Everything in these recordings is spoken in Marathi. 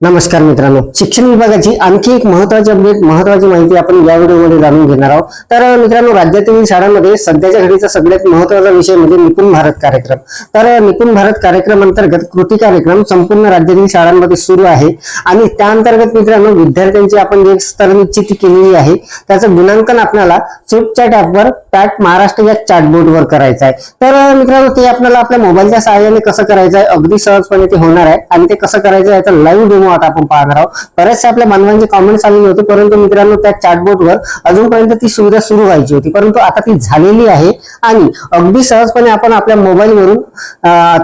नमस्कार मित्रांनो. शिक्षण विभागाची आणखी एक महत्वाची अपडेट महत्वाची माहिती आपण या व्हिडिओमध्ये जाणून घेणार आहोत. तर मित्रांनो राज्यातील शाळांमध्ये सध्याच्या घडीचा सगळ्यात महत्त्वाचा विषय म्हणजे निपुण भारत कार्यक्रम. तर निपुण भारत कार्यक्रम अंतर्गत कृती कार्यक्रम संपूर्ण राज्यातील शाळांमध्ये सुरू आहे. आणि त्या अंतर्गत मित्रांनो विद्यार्थ्यांची आपण जे स्तर निश्चित केलेली आहे. त्याचं गुणांकन आपल्याला चॅट ऍपवर पॅट महाराष्ट्र या चॅटबोर्डवर करायचं आहे. तर मित्रांनो ते आपल्याला आपल्या मोबाईलच्या सहाय्याने कसं करायचं आहे? अगदी सहजपणे ते होणार आहे. आणि ते कसं करायचं आहे? तर लाईव्ह डेमो आता आपण पाहणार आहोत. बरेचसे आपल्या मानवांचे कॉमेंट्स आलेली होते परंतु मित्रांनो त्या चॅटबोर्डवर अजूनपर्यंत ती सुविधा सुरू व्हायची होती. परंतु आता ती झालेली आहे आणि अगदी सहजपणे आपण आपल्या मोबाईलवरून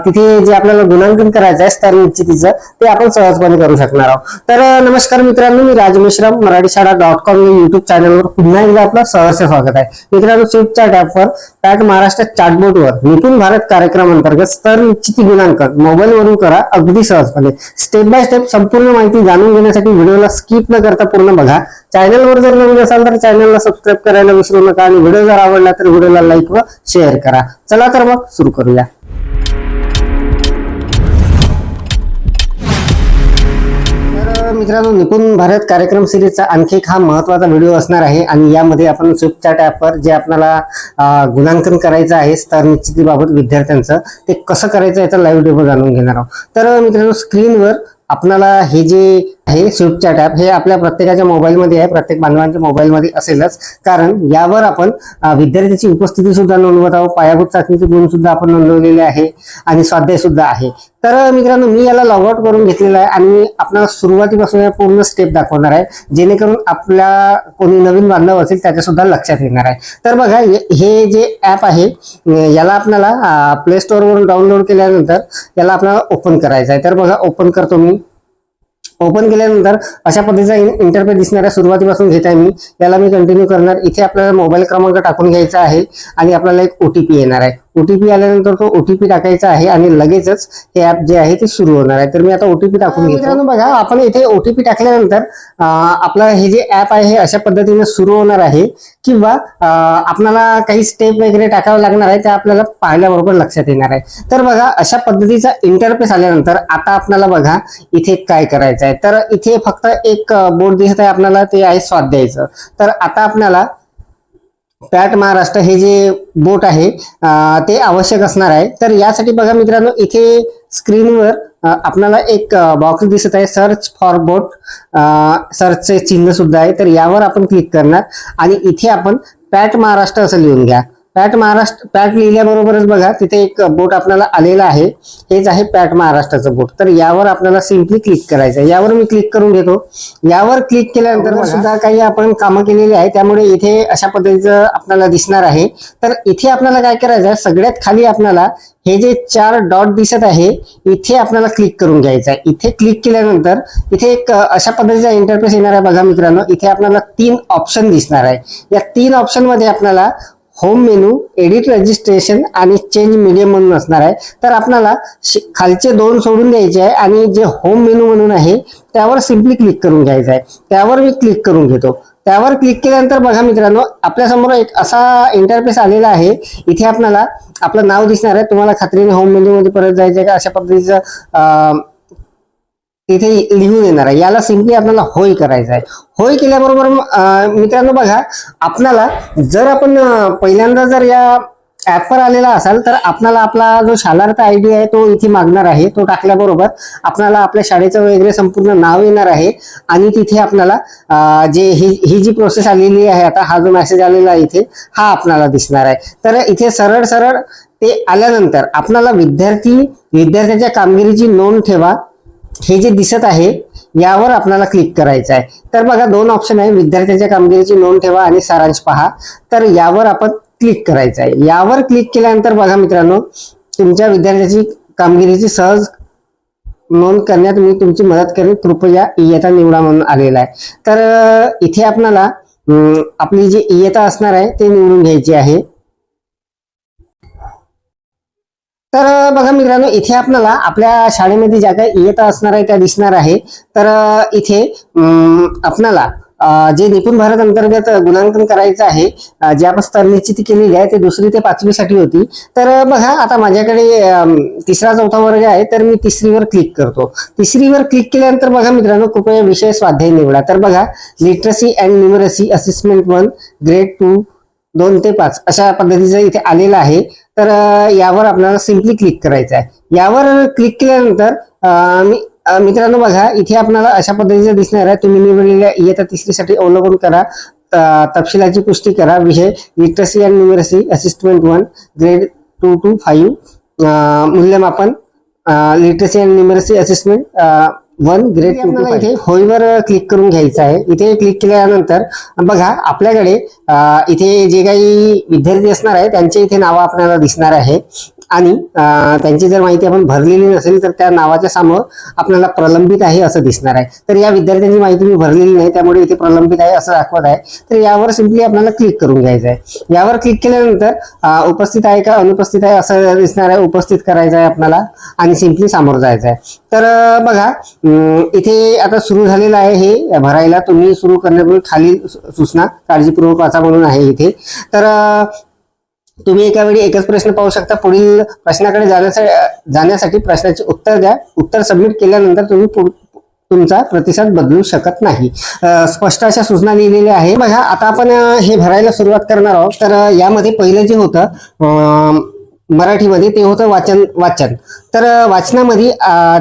तिथे जे आपल्याला गुणांकन करायचं आहे स्तर निश्चितीचं ते आपण सहजपणे करू शकणार आहोत. तर नमस्कार मित्रांनो मी राज मिश्राम मराठी शाळा डॉट कॉम या युट्यूब चॅनलवर पुन्हा एकदा आपलं सहर्ष स्वागत आहे. मित्रांनो स्विपच्या ॲपवर पॅट महाराष्ट्र चॅटबोर्डवर निपुण भारत कार्यक्रम अंतर्गत स्तर निश्चिती गुणांकन. मोबाईलवरून करा अगदी सहजपणे. स्टेप बाय स्टेप संपूर्ण माहिती जाणून घेण्यासाठी व्हिडिओला स्किप न करता पूर्ण बघा. चॅनलवर जर नवीन असाल तर चॅनलला सबस्क्राईब करायला विसरू नका आणि व्हिडिओ जर आवडला तर व्हिडिओला लाईक व शेअर करा. चला तर मग सुरू करूया. मित्रांनो निपुण भारत कार्यक्रम सिरीजचा आणखी एक हा महत्त्वाचा व्हिडिओ असणार आहे आणि यामध्ये आपण स्विफ्ट चॅट ॲपवर जे आपल्याला गुणांकन करायचं आहे स्तर निश्चितीबाबत विद्यार्थ्यांचं ते कसं करायचं याचा लाईव्ह डेमो जाणून घेणार आहोत. तर मित्रांनो स्क्रीनवर आपल्याला हे जे आहे स्विफ्ट ॲप हे आपल्या प्रत्येकाच्या मोबाईलमध्ये आहे प्रत्येक बांधवांच्या मोबाईलमध्ये असेलच. कारण यावर आपण विद्यार्थ्याची उपस्थिती सुद्धा नोंदवत आहोत. पायाभूत चाचणीचे गुण सुद्धा आपण नोंदवलेले आहे आणि स्वाध्याय सुद्धा आहे. तर मित्रांनो मी याला लॉग आउट करून घेतलेलं आहे आणि मी आपल्याला सुरुवातीपासून या पूर्ण स्टेप दाखवणार आहे. जेणेकरून आपल्या कोणी नवीन बांधव असेल त्याच्या सुद्धा लक्षात येणार आहे. तर बघा हे- जे ऍप आहे याला आपल्याला प्ले स्टोअरवरून डाउनलोड केल्यानंतर याला आपल्याला ओपन करायचं आहे. तर बघा ओपन करतो मी. ओपन केल्यानंतर अशा पद्धतीचा इंटरफेस दिसणार आहे सुरुवातीपासून घेत आहे मी. याला मी कंटिन्यू करणार. इथे आपल्याला मोबाईल क्रमांक टाकून घ्यायचा आहे आणि आपल्याला एक ओटीपी येणार आहे. ओटीपी आल्यानंतर तो ओटीपी टाकायचा आहे आणि लगेचच हे ऍप जे आहे ते सुरू होणार आहे. तर मी आता ओटीपी टाकून मित्रांनो बघा आपण इथे ओटीपी टाकल्यानंतर आपलं हे जे ऍप आहे हे अशा पद्धतीने सुरू होणार आहे. किंवा आपल्याला काही स्टेप वगैरे टाकावं लागणार आहे ते आपल्याला पाहिल्याबरोबर लक्षात येणार आहे. तर बघा अशा पद्धतीचा इंटरफेस आल्यानंतर आता आपल्याला बघा इथे काय करायचं आहे तर इथे फक्त एक बोर्ड दिसत आहे आपल्याला ते आहे स्वाध्यायचं. तर आता आपल्याला पॅट महाराष्ट्र हे जे बोट आहे ते आवश्यक असणार आहे. तर यासाठी बघा मित्रांनो इथे स्क्रीनवर आपल्याला एक बॉक्स दिसत आहे सर्च फॉर बोट सर्चचे चिन्ह सुद्धा आहे. तर यावर आपण क्लिक करणार. आणि इथे आपण पॅट महाराष्ट्र असं लिहून घ्या. पॅट महाराष्ट्र पॅट लिहिल्याबरोबरच बघा तिथे एक बोट आपल्याला आलेला आहे. हेच आहे पॅट महाराष्ट्राचं बोट. तर यावर आपल्याला सिम्पली क्लिक करायचं आहे. यावर मी क्लिक करून घेतो यावर क्लिक केल्यानंतर सुद्धा काही आपण कामं केलेली आहे त्यामुळे इथे अशा पद्धतीचं आपल्याला दिसणार आहे. तर इथे आपल्याला काय करायचं आहे? सगळ्यात खाली आपल्याला हे जे चार डॉट दिसत आहे इथे आपल्याला क्लिक करून घ्यायचं आहे. इथे क्लिक केल्यानंतर इथे एक अशा पद्धतीचा इंटरफेस येणार आहे बघा मित्रांनो. इथे आपल्याला तीन ऑप्शन दिसणार आहे. या तीन ऑप्शनमध्ये आपल्याला होम मेनू एडिट रजिस्ट्रेशन आणि चेंज मीडियम म्हणून असणार आहे. तर आपल्याला खालचे दोन सोडून द्यायचे आहे आणि जे होम मेनू म्हणून आहे त्यावर सिम्पली क्लिक करून घ्यायचं आहे. त्यावर मी क्लिक करून घेतो. त्यावर क्लिक केल्यानंतर बघा मित्रांनो आपल्यासमोर एक असा इंटरफेस आलेला आहे. इथे आपल्याला आपलं नाव दिसणार आहे. तुम्हाला खात्रीने होम मेन्यू मध्ये परत जायचं आहे का? अशा पद्धतीचं तिथे लिहून येणार आहे. याला सिम्पली आपल्याला होय करायचं आहे. होय केल्याबरोबर मित्रांनो बघा आपल्याला जर आपण पहिल्यांदा जर या ऍपवर आलेला असाल तर आपल्याला आपला जो शालार्थ आय डी आहे तो इथे मागणार आहे. तो टाकल्याबरोबर आपल्याला आपल्या शाळेचं वगैरे संपूर्ण नाव येणार आहे. आणि तिथे आपल्याला जे ही ही जी प्रोसेस आलेली आहे आता हा जो मेसेज आलेला आहे इथे हा आपल्याला दिसणार आहे. तर इथे सरळ सरळ ते आल्यानंतर आपल्याला विद्यार्थी विद्यार्थ्याच्या कामगिरीची नोंद ठेवा. हे जे दिसत आहे यावर आपल्याला क्लिक करायचं आहे. तर बघा दोन ऑप्शन आहे. विद्यार्थ्याच्या कामगिरीची नोंद ठेवा आणि सारांश पहा. तर यावर आपण क्लिक करायचं आहे. यावर क्लिक केल्यानंतर बघा मित्रांनो तुमच्या विद्यार्थ्याची कामगिरीची सहज नोंद करण्यात मी तुमची मदत करेन. कृपया इयता निवडा म्हणून आलेला आहे. तर इथे आपल्याला आपली जी इयता असणार आहे ते निवडून घ्यायची आहे. तर बघा मित्रांनो इथे आपल्याला आपल्या शाळेमध्ये ज्या काही इयता असणार आहे त्या दिसणार आहे. तर इथे आपणाला जे निपुण भारत अंतर्गत गुणांकन करायचं आहे ज्या जे आपण स्तर केलेली आहे ते दुसरी ते पाचवीसाठी होती. तर बघा आता माझ्याकडे तिसरा चौथा वर्ग आहे तर मी तिसरीवर क्लिक करतो. तिसरीवर क्लिक केल्यानंतर बघा मित्रांनो कृपया विषय स्वाध्याय निवडा. तर बघा literacy and numeracy assessment one grade two दोन ते पाच अशा पद्धतीचं इथे आलेलं आहे. तर यावर आपल्याला सिम्पली क्लिक करायचं आहे यावर क्लिक केल्यानंतर मी मित्रांनो बघा इथे आपल्याला अशा पद्धतीचं दिसणार आहे. तुम्ही निवडलेल्या इयत्ता तिसरीसाठी अवलंबून करा. तपशिलाची पुष्टी करा. विषय literacy and numeracy assessment one grade two two five मूल्यमापन literacy and numeracy assessment one grade इथे होईवर क्लिक करून घ्यायचं आहे. इथे क्लिक केल्यानंतर बघा आपल्याकडे अं, इथे जे काही विद्यार्थी असणार आहे त्यांचे इथे नावं आपल्याला दिसणार आहे. आणि त्यांची जर माहिती आपण भरलेली नसेल तर त्या नावाच्या समोर आपल्याला प्रलंबित आहे असं दिसणार आहे. तर या विद्यार्थ्यांची माहिती मी भरलेली नाही त्यामुळे इथे प्रलंबित आहे असं दाखवत आहे. तर यावर सिम्पली आपल्याला क्लिक करून घ्यायचं आहे. यावर क्लिक केल्यानंतर उपस्थित आहे का अनुपस्थित आहे असं दिसणार आहे उपस्थित करायचं आहे आपल्याला आणि सिम्पली समोर जायचं आहे. तर बघा इथे आता सुरू झालेलं आहे हे भरायला तुम्ही सुरू करण्यापूर्वी खाली सूचना काळजीपूर्वक वाचा म्हणून आहे इथे. तर तुम्ही एका वेळी एकच प्रश्न पाहू शकता. पुढील प्रश्नाकडे जाण्यासाठी जाण्यासाठी प्रश्नाचे उत्तर द्या. उत्तर सबमिट केल्यानंतर तुम्ही पुढ- तुमचा प्रतिसाद बदलू शकत नाही. स्पष्ट अशा सूचना लिहिलेल्या आहे बघा आता आपण हे भरायला सुरुवात करणार आहोत. तर यामध्ये पहिलं जे होतं मराठीमध्ये ते होतं वाचन वाचन. तर वाचनामध्ये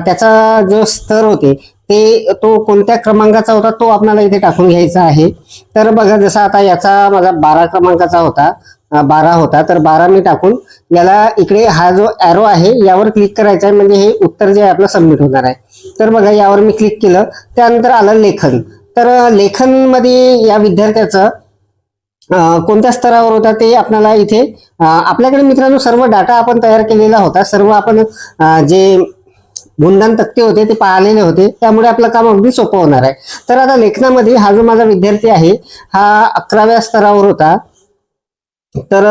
त्याचा जो स्तर होते ते तो कोणत्या क्रमांकाचा होता तो आपल्याला इथे टाकून घ्यायचा आहे. तर बघा जसा आता याचा माझा बारा क्रमांकाचा होता. बारा होता. तर बारा मी टाकून याला इकडे हा जो ॲरो आहे यावर क्लिक करायचा आहे. म्हणजे हे उत्तर जे आहे आपलं सबमिट होणार आहे. तर बघा यावर मी क्लिक केलं. त्यानंतर आलं लेखन. तर लेखनमध्ये या विद्यार्थ्याचं कोणत्या स्तरावर होता ते आपल्याला इथे आपल्याकडे मित्रांनो सर्व डाटा आपण तयार केलेला होता. सर्व आपण जे गुणगान तक्ते होते ते पाहिलेले होते. त्यामुळे आपलं काम अगदी सोपं होणार आहे. तर आता लेखनामध्ये हा जो माझा विद्यार्थी आहे हा अकराव्या स्तरावर होता. तर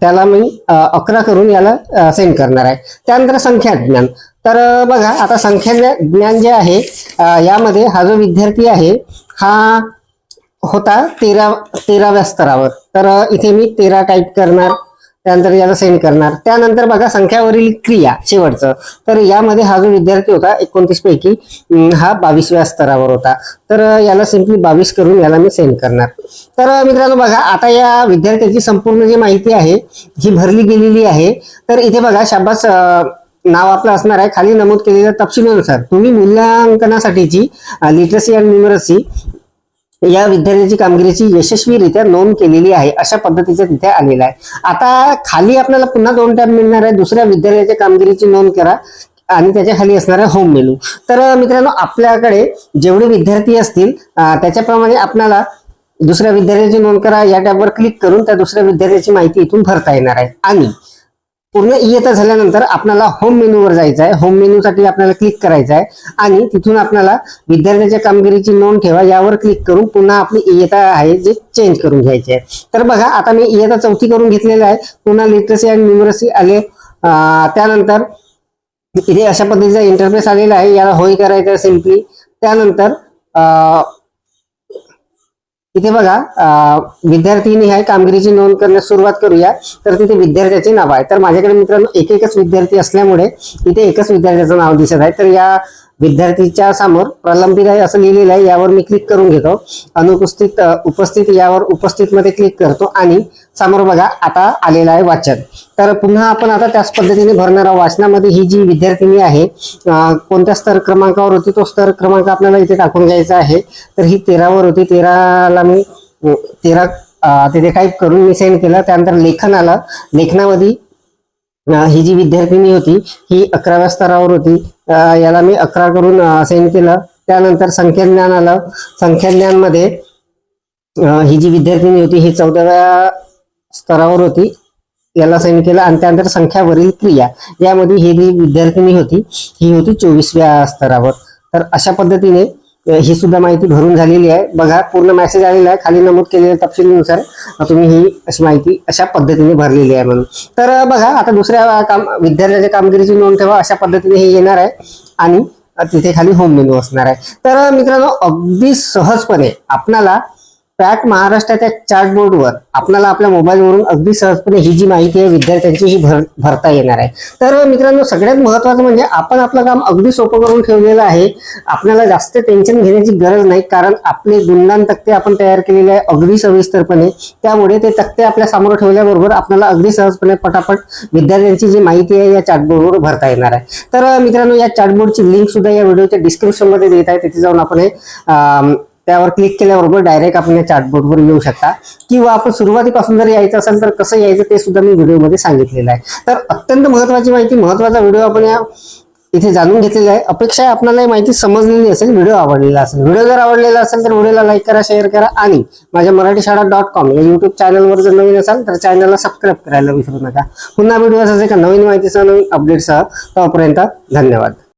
त्याला मी अकरा करून याला सेंड करणार आहे. त्यानंतर संख्या ज्ञान. तर बघा आता संख्या ज्ञान जे आहे यामध्ये हा जो विद्यार्थी आहे हा होता तेरा तेराव्या स्तरावर. तर इथे मी तेरा टाईप करणार. त्यानंतर याला सेंड करणार. त्यानंतर बघा संख्यावरील क्रिया शेवटचं. तर यामध्ये हा जो विद्यार्थी होता एकोणतीस पैकी हा बावीसव्या स्तरावर होता. तर याला सिम्पली बावीस करून याला मी सेंड करणार. तर मित्रांनो बघा आता या विद्यार्थ्याची संपूर्ण जी माहिती आहे ही भरली गेलेली आहे. तर इथे बघा शाबास नाव आपलं असणार आहे. खाली नमूद केलेल्या तपशिलानुसार तुम्ही मूल्यांकनासाठीची लिटरसी अँड न्युमरसी या विद्यार्थ्याची कामगिरीची यशस्वीरित्या नोंद केलेली आहे अशा पद्धतीचं तिथे आलेलं आहे. आता खाली आपल्याला पुन्हा दोन टॅब मिळणार आहे दुसऱ्या विद्यार्थ्याच्या कामगिरीची नोंद करा आणि त्याच्याखाली असणार आहे होम मेनू तर मित्रांनो आपल्याकडे जेवढे विद्यार्थी असतील त्याच्याप्रमाणे आपल्याला दुसऱ्या विद्यार्थ्याची नोंद करा. या टॅबवर क्लिक करून त्या दुसऱ्या विद्यार्थ्याची माहिती इथून भरता येणार आहे. आणि पूर्ण इयत्ता झाल्यानंतर आपल्याला होम मेनूवर जायचं आहे. होम मेन्यूसाठी आपल्याला क्लिक करायचं आहे. आणि तिथून आपल्याला विद्यार्थ्याच्या कामगिरीची नोंद ठेवा. यावर क्लिक करून पुन्हा आपली इयत्ता आहे जे चेंज करून घ्यायची आहे. तर बघा आता मी इयत्ता चौथी करून घेतलेलं आहे. पुन्हा लिटरसी आणि न्युमरसी आले. त्यानंतर इथे अशा पद्धतीचा इंटरफेस आलेला आहे. याला होय करायचं सिम्पली त्यानंतर अं, इथे बघा अं, विद्यार्थीनी आहे कामगिरीची नोंद करण्यास सुरुवात करूया. तर तिथे विद्यार्थ्याचे नाव आहे. तर माझ्याकडे मित्रांनो एक एकच विद्यार्थी असल्यामुळे इथे एकच विद्यार्थ्याचं नाव दिसत आहे. तर या विद्यार्थीच्या समोर प्रलंबित आहे असं लिहिलेलं आहे. यावर मी क्लिक करून घेतो. अनुपस्थित उपस्थित यावर उपस्थित मध्ये क्लिक करतो आणि समोर बघा आता आलेलं आहे वाचन. तर पुन्हा आपण आता त्याच पद्धतीने भरणार आहोत. वाचनामध्ये ही जी विद्यार्थिनी आहे कोणत्या स्तर क्रमांकावर होती? तो स्तर क्रमांक आपल्याला इथे टाकून घ्यायचा आहे. तर ही तेरावर होती. तेराला मी तेरा तिथे टाईप करून मी सेंड केलं. त्यानंतर लेखन आलं लेखनामध्ये ही जी विद्यार्थिनी होती ही अकराव्या स्तरावर होती. याला मी अकरा करून सेंड केलं. त्यानंतर संख्याज्ञान आलं संख्याज्ञानमध्ये ही जी विद्यार्थिनी होती ही चौदाव्या स्तरावर होती. याला सैन केलं आणि त्यानंतर संख्यावरील क्रिया. यामध्ये ही जी विद्यार्थिनी होती ही होती चोवीसव्या स्तरावर. तर अशा पद्धतीने ही सुद्धा माहिती भरून झालेली आहे. बघा पूर्ण मेसेज आलेला आहे. खाली नमूद केलेल्या तपशिलीनुसार तुम्ही ही अशी माहिती अशा पद्धतीने भरलेली आहे म्हणून. तर बघा आता दुसऱ्या काम विद्यार्थ्याच्या कामगिरीची नोंद ठेवा. अशा पद्धतीने हे येणार आहे. आणि तिथे खाली होम मेनू असणार आहे. तर मित्रांनो अगदी सहजपणे आपणाला पॅट महाराष्ट्राच्या चार्ट बोर्डवर आपल्याला आपल्या मोबाईलवरून अगदी सहजपणे ही जी माहिती आहे विद्यार्थ्यांची ही भर भरता येणार आहे. तर मित्रांनो सगळ्यात महत्त्वाचं म्हणजे आपण आपलं काम अगदी सोपं करून ठेवलेलं आहे. आपल्याला जास्त टेन्शन घेण्याची गरज नाही कारण आपले गुणदान तक्ते आपण तयार केलेले आहे अगदी सविस्तरपणे. त्यामुळे ते तक्ते आपल्यासमोर ठेवल्याबरोबर आपल्याला अगदी सहजपणे पटापट विद्यार्थ्यांची जी माहिती आहे या चार्टबोर्डवर भरता येणार आहे. तर मित्रांनो या चार्टबोर्डची लिंक सुद्धा या व्हिडिओच्या डिस्क्रिप्शनमध्ये देत आहे. तिथे जाऊन आपण हे त्यावर क्लिक केल्याबरोबर डायरेक्ट आपण या चार्टबोर्डवर येऊ शकता. किंवा आपण सुरुवातीपासून जर यायचं असेल तर कसं यायचं ते सुद्धा मी व्हिडिओमध्ये सांगितलेलं आहे. तर अत्यंत महत्वाची माहिती महत्त्वाचा व्हिडिओ आपण या इथे जाणून घेतलेला आहे. अपेक्षा आहे आपल्याला ही माहिती समजलेली असेल व्हिडिओ आवडलेला असेल. व्हिडिओ जर आवडलेला असेल तर व्हिडिओला लाईक करा शेअर करा आणि माझ्या मराठी शाळा डॉट कॉम या युट्यूब चॅनलवर जर नवीन असाल तर चॅनलला सबस्क्राईब करायला विसरू नका. पुन्हा व्हिडिओ असेल का नवीन माहितीसह नवीन अपडेटसह तोपर्यंत धन्यवाद.